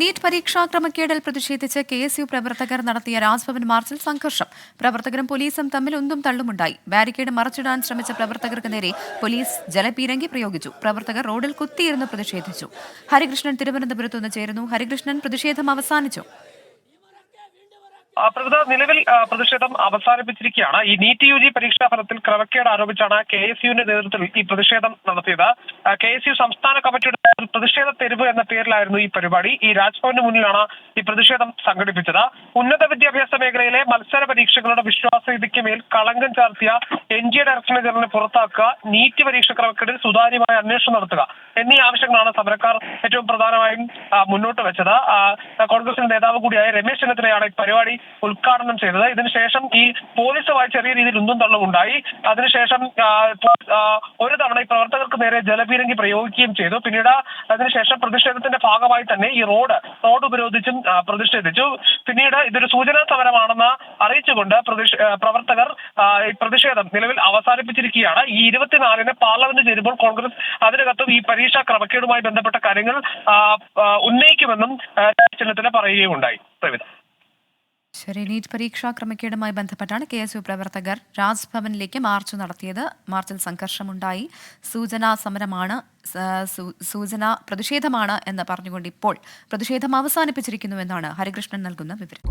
NEET പരീക്ഷാ ക്രമക്കേടിൽ പ്രതിഷേധിച്ച് K S U പ്രവർത്തകർ നടത്തിയ രാജ്ഭവൻ മാർച്ചിൽ സംഘർഷം. പ്രവർത്തകരും പോലീസും തമ്മിൽ ഒന്നും തള്ളുമുണ്ടായി. ബാരിക്കേഡ് മറച്ചിടാൻ ശ്രമിച്ച പ്രവർത്തകർക്ക് നേരെ പോലീസ് ജലപീരങ്കി പ്രയോഗിച്ചു. പ്രവർത്തകർ റോഡിൽ കുത്തിയിരുന്ന് പ്രതിഷേധിച്ചു. ഹരികൃഷ്ണൻ തിരുവനന്തപുരത്ത് നിന്ന് ചേരുന്നു. ഹരികൃഷ്ണൻ പ്രതിഷേധം അവസാനിച്ചു. പ്രകൃത നിലവിൽ പ്രതിഷേധം അവസാനിപ്പിച്ചിരിക്കുകയാണ്. ഈ നീറ്റ് യു ജി പരീക്ഷാ ഫലത്തിൽ ക്രമക്കേട് ആരോപിച്ചാണ് കെ എസ് യുവിന്റെ നേതൃത്വത്തിൽ ഈ പ്രതിഷേധം നടത്തിയത്. കെ എസ് യു സംസ്ഥാന കമ്മിറ്റിയുടെ തെരുവ് എന്ന പേരിലായിരുന്നു ഈ പരിപാടി. ഈ രാജ്ഭവന് മുന്നിലാണ് ഈ പ്രതിഷേധം സംഘടിപ്പിച്ചത്. ഉന്നത വിദ്യാഭ്യാസ മേഖലയിലെ മത്സര പരീക്ഷകളുടെ വിശ്വാസ്യതയ്ക്ക് മേൽ കളങ്കം ചാർത്തിയ എൻ ജി എ ഡയറക്ടർ ജനറലിനെ പുറത്താക്കുക നീറ്റ് പരീക്ഷ ക്രമക്കേടിൽ സുതാര്യമായ അന്വേഷണം നടത്തുക എന്നീ ആവശ്യങ്ങളാണ് സമരക്കാർ ഏറ്റവും പ്രധാനമായും മുന്നോട്ട് വെച്ചത്. കോൺഗ്രസിന്റെ നേതാവ് കൂടിയായ രമേശ് ചെന്നിത്തലയാണ് ഈ പരിപാടി ഉദ്ഘാടനം ചെയ്തത്. ഇതിനുശേഷം ഈ പോലീസുമായി ചെറിയ രീതിയിൽ ഉന്തും തള്ളും ഉണ്ടായി. അതിനുശേഷം ഒരു തവണ ഈ പ്രവർത്തകർക്ക് നേരെ ജലപീരങ്കി പ്രയോഗിക്കുകയും ചെയ്തു. പിന്നീട് അതിനുശേഷം പ്രതിഷേധത്തിന്റെ ഭാഗമായി തന്നെ ഈ റോഡ് റോഡ് ഉപരോധിച്ചും പ്രതിഷേധിച്ചു. പിന്നീട് ഇതൊരു സൂചനാ സമരമാണെന്ന് അറിയിച്ചുകൊണ്ട് പ്രവർത്തകർ ഈ പ്രതിഷേധം നിലവിൽ അവസാനിപ്പിച്ചിരിക്കുകയാണ്. ഈ ഇരുപത്തിനാലിന് പാർലമെന്റ് ചേരുമ്പോൾ കോൺഗ്രസ് അതിനകത്തും ഈ പരീക്ഷാ ക്രമക്കേടുമായി ബന്ധപ്പെട്ട കാര്യങ്ങൾ ഉന്നയിക്കുമെന്നും ചെന്നിത്തല പറയുകയുണ്ടായി. പ്രവിധ ശരി നീറ്റ് പരീക്ഷാ ക്രമക്കേടുമായി ബന്ധപ്പെട്ടാണ് കെ എസ് യു പ്രവർത്തകർ രാജ്ഭവനിലേക്ക് മാർച്ച് നടത്തിയത്. മാർച്ചിൽ സംഘർഷമുണ്ടായി. സൂചനാ സമരമാണ് സൂചന പ്രതിഷേധമാണ് എന്ന് പറഞ്ഞുകൊണ്ട് ഇപ്പോൾ പ്രതിഷേധം അവസാനിപ്പിച്ചിരിക്കുന്നുവെന്നാണ് ഹരികൃഷ്ണൻ നൽകുന്ന വിവരം.